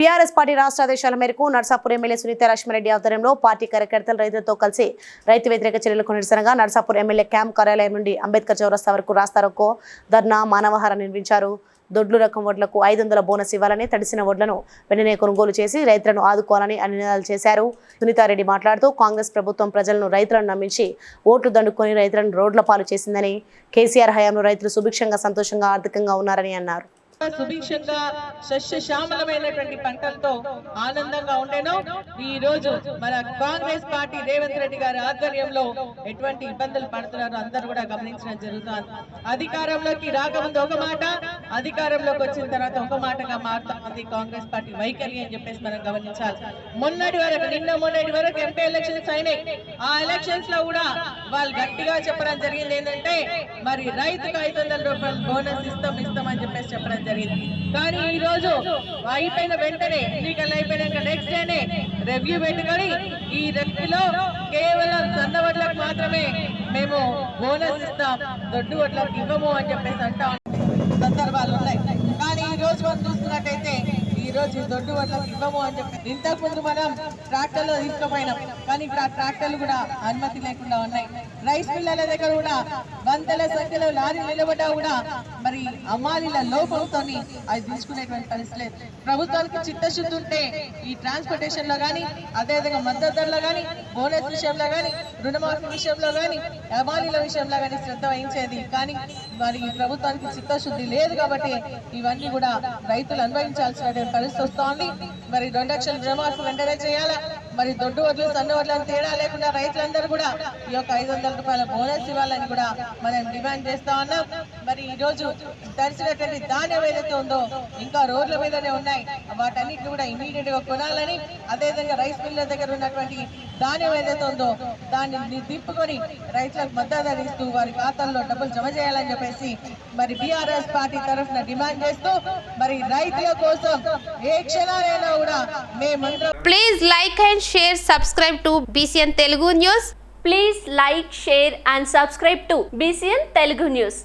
TRS party రాష్ట్ర ఆదేశాల మేరకు నర్సాపూర్ ఎమ్మెల్యే సునీత లక్ష్మారెడ్డి ఆధ్వర్యంలో పార్టీ కార్యకర్తలు రైతులతో కలిసి రైతు వ్యతిరేక చర్యలకు నిరసనగా నర్సాపూర్ ఎమ్మెల్యే క్యాంప్ కార్యాలయం నుండి అంబేద్కర్ చౌరస్తా వరకు రాస్తారోకో ధర్నా మానవహారం నిర్మించారు దొడ్లు రకం వడ్లకు ఐదు వందల బోనస్ ఇవ్వాలని తడిసిన వడ్లను వెంటనే కొనుగోలు చేసి రైతులను ఆదుకోవాలని నినాదాలు చేశారు. సునీతారెడ్డి మాట్లాడుతూ కాంగ్రెస్ ప్రభుత్వం ప్రజలను రైతులను నమ్మించి ఓట్లు దండుకొని రైతులను రోడ్ల పాలు చేసిందని కేసీఆర్ హయాంలో రైతులు సుభిక్షంగా సంతోషంగా ఆర్థికంగా ఉన్నారని అన్నారు. సుభిక్షంగా సస్యశ్యామలమైనటువంటి పంటలతో ఆనందంగా ఉండేను. ఈ రోజు మన కాంగ్రెస్ పార్టీ రేవంత్ రెడ్డి గారి ఆధ్వర్యంలో ఎటువంటి ఇబ్బందులు పడుతున్నారో అందరూ కూడా గమనించడం జరుగుతుంది. అధికారంలోకి రాకముందు ఒక మాట అధికారంలోకి వచ్చిన తర్వాత ఒక మాటగా మారుతా ఉంది కాంగ్రెస్ పార్టీ వైఖరి అని చెప్పేసి మనం గమనించాలి. మొన్నటి వరకు నిన్న మొన్నటి వరకు ఎంపీ ఎలక్షన్స్ అయినాయి. ఆ ఎలక్షన్స్లో కూడా వాళ్ళు గట్టిగా చెప్పడం జరిగింది ఏంటంటే మరి రైతుకు ఐదు వందల రూపాయలు బోనస్ ఇస్తాం ఇస్తామని అని చెప్పేసి చెప్పడం జరిగింది. కానీ ఈ రోజు అయిపోయిన వెంటనే ఎన్నికలు అయిపోయినాక నెక్స్ట్ డేనే రివ్యూ పెట్టుకొని ఈ రెవ్యూలో కేవలం సన్న వడ్లకు మాత్రమే మేము బోనస్ ఇస్తాం దొడ్డు వడ్లకు ఇవ్వము అని చెప్పేసి అంటాం సందర్భాలు ఉన్నాయి. కానీ ఈ రోజు మనం చూస్తున్నట్టయితే ఈ రోజు దొడ్డు వడ్లకు ఇవ్వము అని చెప్పి ఇంతకు ముందు మనం ట్రాక్టర్లో తీసుకుపోయినాం. కానీ ఇప్పుడు ఆ ట్రాక్టర్లు కూడా అనుమతి లేకుండా ఉన్నాయి. రైస్ మిల్లర్ల దగ్గర కూడా వందల సంఖ్యలో లారీ నిలబడ్డా కూడా మరి అమ్మాలీల లోపంతో అది తీసుకునేటువంటి పరిస్థితి లేదు. ప్రభుత్వానికి చిత్తశుద్ధి ఉంటే ఈ ట్రాన్స్పోర్టేషన్లో కానీ అదేవిధంగా మద్దతు ధరలో కానీ బోనస్ విషయంలో కానీ రుణమాఫీ విషయంలో కానీ అమాలీల విషయంలో కానీ శ్రద్ధ వహించేది. కానీ మరి ఈ ప్రభుత్వానికి చిత్తశుద్ధి లేదు కాబట్టి ఇవన్నీ కూడా రైతులు అనుభవించాల్సినటువంటి పరిస్థితి వస్తోంది. మరి రెండు లక్షల రుణమాఫీ వెంటనే చేయాలా? మరి దొడ్డు వడ్లు సన్న వడ్లను తేడా లేకుండా రైతులందరూ కూడా ఈ యొక్క ఐదు వందల రూపాయల బోనస్ ఇవ్వాలని కూడా మనం డిమాండ్ చేస్తా ఉన్నాం. మరి ఈ రోజు ధాన్యం ఏదైతే ఉందో ఇంకా రోడ్ల మీదనే ఉన్నాయి. వాటన్నిటిని కూడా ఇమీడియట్గా కొనాలని అదేవిధంగా రైస్ మిల్ల దగ్గర ఉన్నటువంటి ధాన్యం ఏదైతే ఉందో దాన్ని దింపుకొని రైతులకు మద్దతు ఇస్తూ వారి ఖాతాల్లో డబ్బులు జమ చేయాలని చెప్పేసి మరి బీఆర్ఎస్ పార్టీ తరఫున డిమాండ్ చేస్తూ మరి రైతుల కోసం ఏ క్షణాలైనా కూడా మేమందరం please like and share subscribe to BCN Telugu news please like share and subscribe to BCN Telugu news